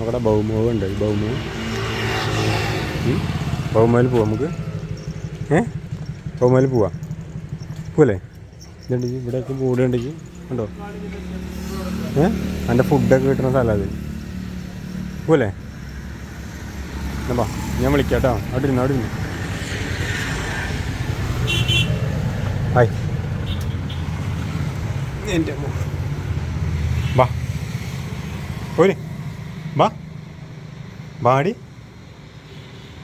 അവിടെ ബഹുമുഖം ഉണ്ട്. ബഹുമുഖം ബഹുമയിൽ പോവാം നമുക്ക്. ഏ? ബഹുമയിൽ പോവാം. പോവല്ലേ? ഇതുണ്ടെങ്കിൽ ഇവിടെയൊക്കെ ബോർഡ് ഉണ്ടെങ്കിൽ ഉണ്ടോ ഏ? എന്റെ ഫുഡൊക്കെ കിട്ടുന്ന സ്ഥലം അത്. പോവല്ലേ? എന്നാ ഞാൻ വിളിക്കാം കേട്ടോ. അവിടെ ഇരുന്നു അവിടെ ഇരുന്നു. ഹായ്. എന്റെ. വാ. പോര്. വാ. വാടി.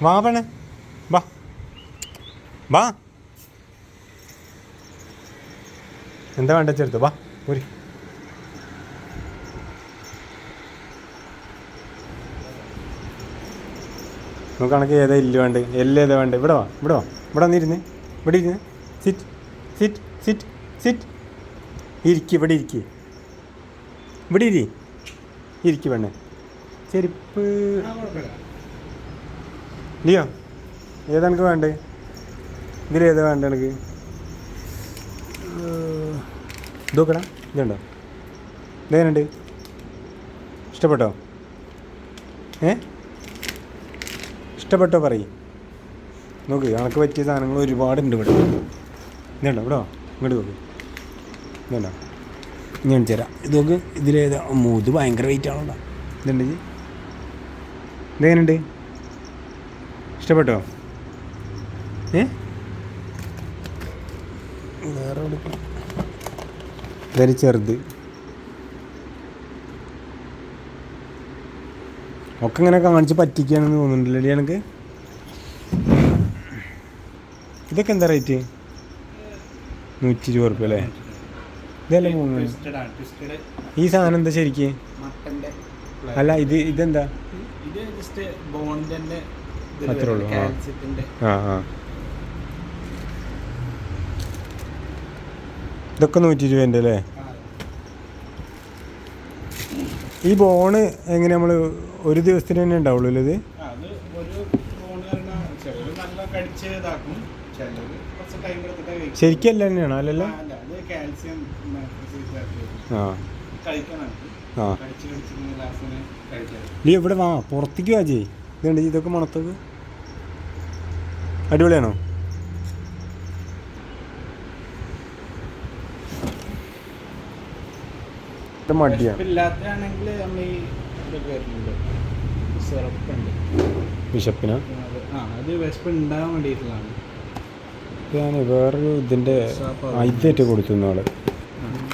വാവണേ വാ. വാ. എന്താ വേണ്ട ചേർത്ത്? വാ പോര് നമുക്ക് കണക്ക് ഏതാ ഇല്ല വേണ്ട? എല്ല ഏതാ വേണ്ട? ഇവിടെ വാ ഇവിടെ വാ. ഇവിടെ വന്നിരുന്ന്. ഇവിടെ ഇരുന്ന്. സിറ്റ് സിറ്റ് സിറ്റ് സിറ്റ് ഇരിക്ക് ഇവിടെ ഇരിക്കുക ഇവിടെ ഇരി. ഇരിക്ക് പെണ്ണെ. ചെരുപ്പ്. ലിയോ ഏതാ എനിക്ക് വേണ്ടേ? ഇതിലേതാ വേണ്ട എനിക്ക് ഇതൊക്കെടാ ഇതുണ്ടോ? ഇതേനുണ്ട് ഇഷ്ടപ്പെട്ടോ? ഏ? ഇഷ്ടപ്പെട്ടോ പറയും. നോക്ക് കണക്ക് പറ്റിയ സാധനങ്ങൾ ഒരുപാടുണ്ട് ഇവിടെ. ഇതുണ്ടോ ഇവിടെ? ഇങ്ങോട്ട് നോക്ക്. ഇതുണ്ടോ? ഞാൻ തരാം ഇത് നോക്ക് ഇതിലേതാ? മൂത് ഭയങ്കര വെയിറ്റ് ആണോടാ. ഇതുണ്ട് ജി ഇതെങ്ങനെയുണ്ട്? ഇഷ്ടപ്പെട്ടോ? ഏ? വേറെ എവിടേക്കാ? ഇതൊരു ചെറുത്. ഒക്കെ ഇങ്ങനെ കാണിച്ച് പറ്റിക്കുകയാണെന്ന് തോന്നുന്നുണ്ടല്ലേ എനിക്ക്? ഇതൊക്കെ എന്താ റേറ്റ്? നൂറ്റി ഇരുപത് റുപ്യ അല്ലേ? ഇതല്ലേ ഈ സാധനം എന്താ ശരിക്ക്? അല്ല ഇത് ഇതെന്താ? ഇത് ജസ്റ്റ് ബോണ്ടിന്റെ അത്രേ ഉള്ളൂ, ആ. കാൽസ്യത്തിന്റെ ആ ആ. ഇതൊക്കെ നൂറ്റി ഇരുപതിന്റെ അല്ലേ? ഈ ബോണ് എങ്ങനെ നമ്മൾ ഒരു ദിവസത്തിന് തന്നെ ഉണ്ടാവുള്ളൂ ഇത്? അത് ഒരു ബോണ്ട് പറഞ്ഞാൽ ചിലര് കടിച്ച് ഇതാക്കും ചിലര് കുറച്ച് ടൈം എടുത്തിട്ട് കഴിക്കും. ശരിക്കും അല്ല തന്നെയാണോ? അല്ലല്ലോ? ആ, ആ. നീ ഇവിടെ വാ? പുറത്തേക്ക് വാ ചെയ് ഇതുണ്ട് ഇതൊക്കെ മണത്തൊക്കെ? അടിപൊളിയാണോ? ഇത് മടിയാണ് ഇല്ലാത്തതാണെങ്കിൽ നമ്മൾ ഈ ഇതൊക്കെ വരുന്നുണ്ട് സിറപ്പ് ഉണ്ട് ബിഷപ്പിനാ ആ അത് വിശപ്പ് ഉണ്ടാകാൻ വേണ്ടിയിട്ടുള്ളതാണ്. ഞാൻ വേറൊരു ഇതിന്റെ ഇതേറ്റ് കൊടുത്തു ആൾ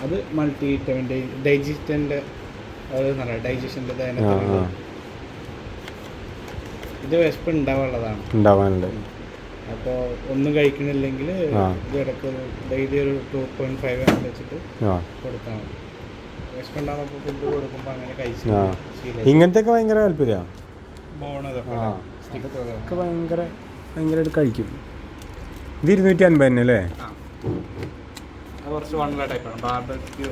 അത് മൾട്ടി വിറ്റമിന്റെ ഡൈജസ്റ്റന്റെ ഡൈജഷന്റെ ഇത് വിശപ്പ് ഉണ്ടാവാനുള്ളതാണ്. ഉണ്ടാവാനുണ്ട്. അപ്പോൾ ഒന്നും കഴിക്കണില്ലെങ്കിൽ ഇടയ്ക്ക് ഡെയിലി ഒരു ടു പോയിന്റ് ഫൈവ് എം വെച്ചിട്ട് കൊടുത്താൽ മതി. വിശപ്പ് ഉണ്ടാകുമ്പോൾ ഫുഡ് കൊടുക്കുമ്പോൾ അങ്ങനെ കഴിച്ച് ഭയങ്കര താല്പര്യമാണ് ബോണതൊക്കെ ഭയങ്കര ഭയങ്കരമായിട്ട് കഴിക്കും. ഇത് ഇരുന്നൂറ്റി അൻപത് തന്നെ അല്ലേ? കുറച്ച് ടൈപ്പാണ് ബാർബക്യൂ.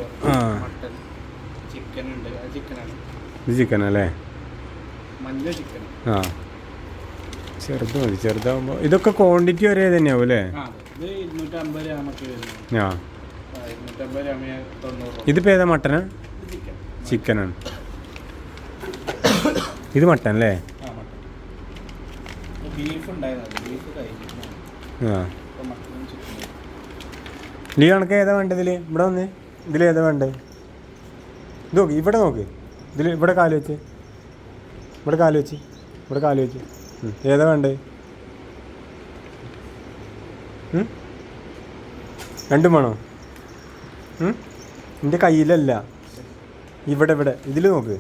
ചിക്കൻ ഉണ്ട്. ചിക്കനാണ് ഇത് മഞ്ഞ ചിക്കൻ ആ. ചെറുത് മതി. ചെറുതാകുമ്പോൾ ഇതൊക്കെ ക്വാണ്ടിറ്റി ഒരേ തന്നെയാവും അല്ലേ? ആ ഇത് ഇരുന്നൂറ്റമ്പത് ഗ്രാമൊക്കെ വരുന്നത് ആ. ആ, ഇരുന്നൂറ്റമ്പത് ഗ്രാമിന് തൊണ്ണൂറ് രൂപ. ഇതിപ്പോൾ ഏതാ മട്ടനാ ചിക്കനാണ് ഇത് മട്ടൻ അല്ലേ? ബീഫ് ഉണ്ടായിരുന്നു. ബീഫ് ആ. ലീ കണക്ക് ഏതാ വേണ്ടതിൽ ഇവിടെ വന്ന്. ഇതിലേതാ വേണ്ടത്? ഇത് നോക്ക് ഇവിടെ നോക്ക്. ഇതിൽ ഇവിടെ കാൽ വെച്ച്. ഇവിടെ കാൽ വെച്ച്. ഇവിടെ കാൽ വെച്ച്. ഏതാ വേണ്ടേ? രണ്ടും വേണോ? എന്റെ കയ്യിലല്ല. ഇവിടെ ഇവിടെ. ഇതിൽ നോക്ക്.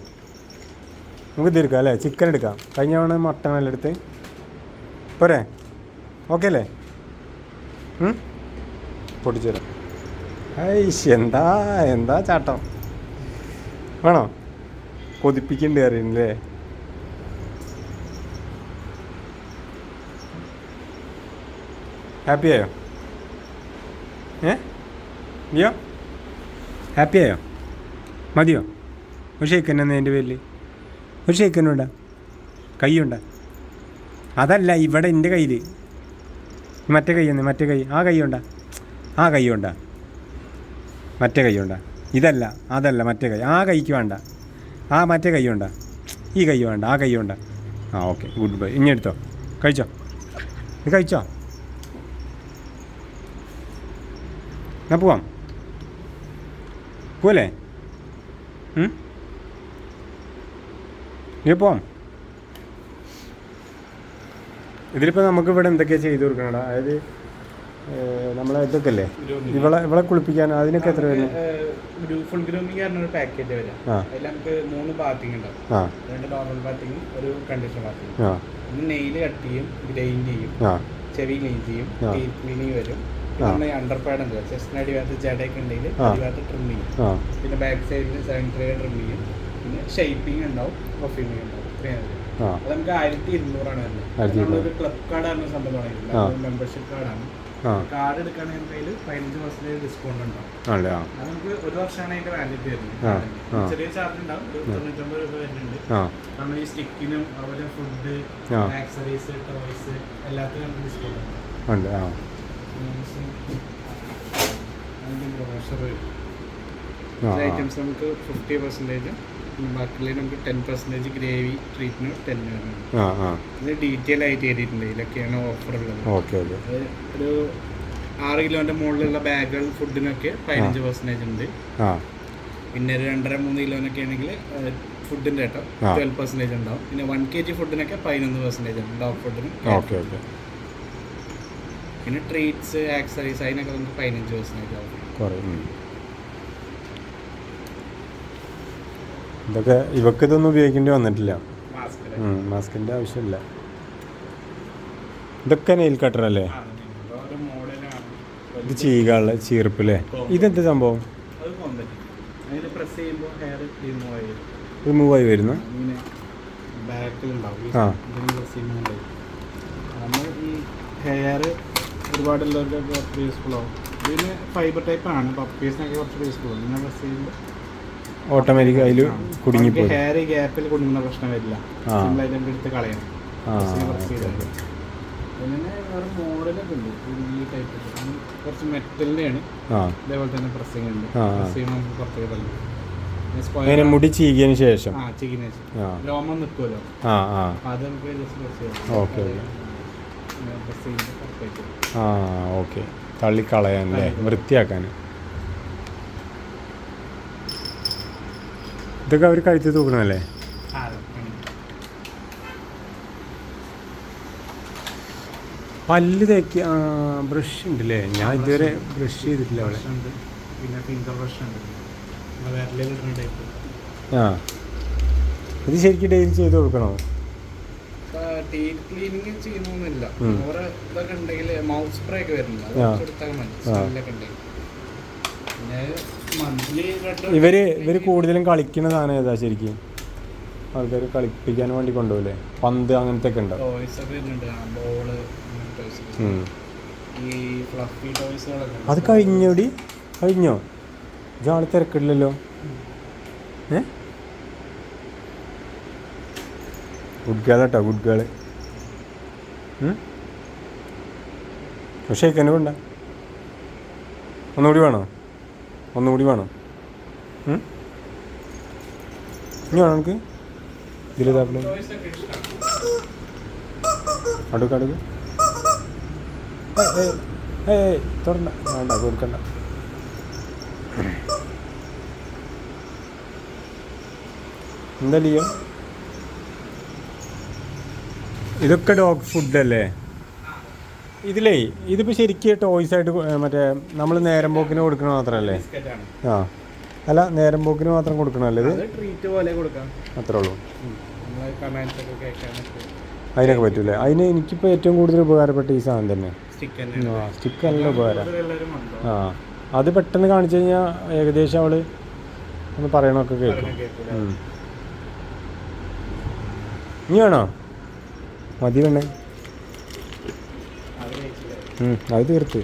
നമുക്ക് ഇതെടുക്കാം അല്ലേ? ചിക്കൻ എടുക്കാം. കഴിഞ്ഞ തവണ മട്ടൺ അല്ല എടുത്ത്? പോരെ? ഓക്കെ അല്ലേ? പൊട്ടിച്ചു തരാം. ഐശ് എന്താ എന്താ ചാട്ടം? വേണോ? കൊതിപ്പിക്കേണ്ടി ഹാപ്പി ആയോ? ഏ? അയ്യോ ആയോ? മതിയോ? ഒരു ഷേക്കൻ എന്നാ എന്റെ പേരിൽ ഒരു ഷേക്കനുണ്ട കൈയുണ്ട അതല്ല ഇവിടെ എന്റെ കയ്യിൽ മറ്റേ കൈ ഒന്ന് മറ്റേ കൈ. ആ കൈ ഉണ്ടാ ആ കൈ ഉണ്ടാ മറ്റേ കൈ ഉണ്ടാ ഇതല്ല അതല്ല മറ്റേ കൈ. ആ കൈക്ക് വേണ്ട. ആ മറ്റേ കൈ വേണ്ട. ഈ കൈ വേണ്ട ആ കൈ വേണ്ട. ആ ഓക്കെ. ഗുഡ് ബൈ ഇനി എടുത്തോ. കഴിച്ചോ? ഇത് കഴിച്ചോ? എന്നാ പോവാം. ഉം? ഇനി പോവാം. ഇതിലിപ്പോൾ നമുക്ക് ഇവിടെ എന്തൊക്കെയാണ് ചെയ്ത് കൊടുക്കണടാ? അതായത് നമ്മളെ ഇതൊക്കെയല്ലേ? ഇവളെ ഇവളെ കുളിപ്പിക്കാൻ അതിനൊക്കെ എത്ര വരുന്നു? ഫുൾ ഗ്രൂമിംഗ് പറഞ്ഞൊരു പാക്കേജ് വരാം. അതിൽ നമുക്ക് മൂന്ന് ബാത്തിങ് ഉണ്ടാവും. രണ്ട് നോർമൽ ബാത്തിങ് ഒരു കണ്ടീഷൻ ബാത്തിങ് ആ. നെയിൽ കട്ട് ചെയ്യും ഗ്രൈൻഡ് ചെയ്യും ചെവി ക്ലീൻ ചെയ്യും. ടീത്ത് ക്ലീനിങ് വരും. പിന്നെ അണ്ടർ പാഡ് ഉണ്ട്. ചെസ്റ്റിന് അടിഭാഗത്ത് ജടയൊക്കെ ഉണ്ടെങ്കിൽ. അടിഭാഗത്ത് ട്രിം ചെയ്യും. പിന്നെ ബാക്ക് സൈഡിൽ ത്രീ ട്രിം ചെയ്യും. പിന്നെ ഷേപ്പിംഗ് ഉണ്ടാവും പെർഫ്യൂമിങ് ഉണ്ടാവും. ഇത്രയാണ് അത് നമുക്ക് ആയിരത്തി ഇരുന്നൂറാണ് വരുന്നത്. നമ്മളൊരു ക്ലബ് കാർഡ് ആണ് സംഭവം. മെമ്പർഷിപ്പ് കാർഡാണ് കാർഡ് എടുക്കുകയാണെങ്കിൽ പതിനഞ്ച് പെർസെന്റേജ് ഡിസ്കൗണ്ട് ഉണ്ടാവും. അത് നമുക്ക് ഒരു വർഷമാണ് അതിന്റെ വാലിഡിറ്റി വരുന്നത്. ചെറിയ ചാർജ് ഉണ്ടാവും. തൊണ്ണൂറ്റൊമ്പത് രൂപ വരുന്നുണ്ട്. നമ്മൾ ഈ സ്റ്റിക്കിനും അതുപോലെ ഫുഡ്. ആക്സറീസ് ടോയ്സ് എല്ലാത്തിനും നമുക്ക് ഡിസ്കൗണ്ട് ഉണ്ടാവും. ഐറ്റംസ് നമുക്ക് ഫിഫ്റ്റി പെർസെന്റേജ് ബാക്കിയുള്ള നമുക്ക് ten percentage gravy treatment ten ഇത് ഡീറ്റെയിൽ ആയിട്ട് എഴുതിയിട്ടുണ്ട്. ഇതിലൊക്കെയാണ് ഓഫർ ഉള്ളത്. Okay okay. അത് ഒരു ആറ് കിലോന്റെ മുകളിലുള്ള ബാഗുകൾ ഫുഡിനൊക്കെ പതിനഞ്ച് പെർസെന്റേജ് ഉണ്ട്. പിന്നെ ഒരു രണ്ടര മൂന്ന് കിലോനൊക്കെ ആണെങ്കിൽ ഫുഡിന്റെ കേട്ടോ. ട്വൽവ് പെർസെന്റേജ് ഉണ്ടാവും. പിന്നെ വൺ കെ ജി ഫുഡിനൊക്കെ പതിനൊന്ന് പെർസെന്റേജ് ഉണ്ട് ഡോഗ് ഫുഡിന് പിന്നെ ട്രീറ്റ്സ് ആക്സറീസ് അതിനൊക്കെ നമുക്ക് പതിനഞ്ച് പെർസെന്റേജ് ആവും. ഇതൊക്കെ ഇവക്ക് ഇതൊന്നും ഉപയോഗിക്കേണ്ടി വന്നിട്ടില്ല. മാസ്ക് മാസ്കിന്റെ ആവശ്യമില്ല. ഇതൊക്കെ നെയിൽ കട്ടർ അല്ലേ ഇത് ചെയ്യുക ചീർപ്പില്ലേ ഇതെന്ത് സംഭവം? റിമൂവ് ആയി വരുന്നു? ഒരുപാട് ആ. ഹെയർ യൂസ്ഫുൾ ആവും. ഇതിന് ഫൈബർ ടൈപ്പ് ആണ്. പപ്പീസിനൊക്കെ കുറച്ച് യൂസ്ഫുൾ ആവും. ഇങ്ങനെ പ്രസ് ചെയ്യുമ്പോൾ ഓട്ടോമാറ്റിക് അതിൽ കുടുങ്ങിപ്പോയി. ഹെയർ ഗ്യാപ്പിൽ കുടുങ്ങുന്ന പ്രശ്നം വരില്ല. ആ. സിമ്പിളായിട്ട് നമുക്ക് എടുത്ത് കളയാം ചെയ്താൽ പിന്നെ വേറെ മോഡലൊക്കെ ഉണ്ട്. ഈ ടൈപ്പ് കുറച്ച് മെറ്റലിന്റെയാണ് ഇതേപോലെ തന്നെ പ്രസ്സിങ് ഉണ്ട്. പ്രസ് ചെയ്യുമ്പോൾ നമുക്ക് പുറത്തേക്ക് തള്ളി. അങ്ങനെ മുടി ചീകിയതിന് ശേഷം. രോമം നിൽക്കുമല്ലോ അത് നമുക്ക് ജസ്റ്റ് പ്രസ് ചെയ്യാം. ഓക്കെ. ആ ഓക്കെ. തള്ളിക്കളയാൻ അല്ലേ? വൃത്തിയാക്കാൻ ഇതൊക്കെ അവർ കഴുത്തി തൂക്കണമല്ലേ. പല്ല് തേക്ക് ബ്രഷ് ഉണ്ടല്ലേ? ഞാൻ ഇതുവരെ ബ്രഷ് ചെയ്തിട്ടില്ല അവിടെ. പിന്നെ ഫിംഗർ ബ്രഷ് ഉണ്ട്. ആ. ഇത് ശരിക്കും ഡെയിലി ചെയ്ത് കൊടുക്കണോ? Teeth cleaning. ഓരോ ഇതൊക്കെ ഉണ്ടെങ്കിൽ മൗത്ത് സ്പ്രേ ഒക്കെ ആ. പിന്നെ ഇവർ ഇവർ കൂടുതലും കളിക്കുന്ന സാധനം ഏതാ ശരിക്കും? ആൾക്കാർ കളിപ്പിക്കാൻ വേണ്ടി കൊണ്ടുപോകില്ലേ പന്ത് അങ്ങനത്തെ ഒക്കെ ഉണ്ടോ. അത് കഴിഞ്ഞോടി? കഴിഞ്ഞോ? ആൾ തിരക്കില്ലല്ലോ. ഏ? ഗുഡ് ഗേൾ കേട്ടോ ഗുഡ് ഗേൾ പക്ഷേ എന്നെ കൊണ്ട. ഒന്നുകൂടി വേണോ? ഒന്നുകൂടി വേണം? ഇനി വേണം നമുക്ക് ഒക്കെ അടുക്ക അടുക്ക. തുറണ്ട വേണ്ട എന്താ ലിയോ? ഇതൊക്കെ ഡോഗ് ഫുഡല്ലേ? ഇതിലേ ഇതിപ്പോൾ ശരിക്കും ടോയ്സ് ആയിട്ട് മറ്റേ നമ്മൾ നേരം പോക്കിന് കൊടുക്കണ മാത്രമല്ലേ ആ. അല്ല നേരം പോക്കിന് മാത്രം കൊടുക്കണല്ലേ ഇത്? ട്രീറ്റ് പോലെ കൊടുക്കാം. അത്രേ ഉള്ളൂ. അതിനൊക്കെ പറ്റൂലേ? അതിന് എനിക്കിപ്പോൾ ഏറ്റവും കൂടുതൽ ഉപകാരപ്പെട്ട ഈ സാധനം തന്നെ. സ്റ്റിക്ക് നല്ല ഉപകാരം. ആ. അത് പെട്ടെന്ന് കാണിച്ചു കഴിഞ്ഞാൽ ഏകദേശം അവൾ ഒന്ന് പറയണൊക്കെ കേൾക്കും. ഇനി വേണോ? മതി വേണേ അത് തീർത്ത്.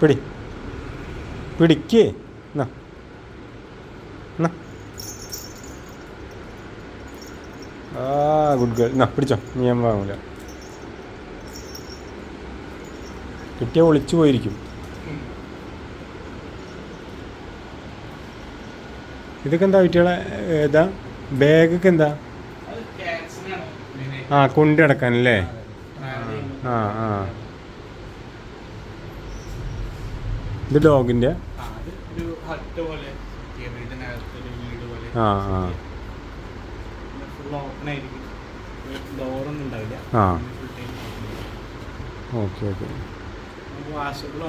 പിടി. പിടിക്കേ. ആ ഗുഡ് ഗേൾ. എന്നാ പിടിച്ചോ. നീ ഞാൻ വാങ്ങൂല. കിട്ടിയ ഒളിച്ചു പോയിരിക്കും. ഇതൊക്കെ എന്താ കുട്ടികളെ ഏതാ? ബാഗൊക്കെ എന്താ? ആ കൊണ്ട് അല്ലേ? ആ ആ. ഇത് ഡോഗിന്റെ? ആ, ആ. Okay okay.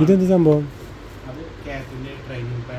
ഇതെന്ത് സംഭവം?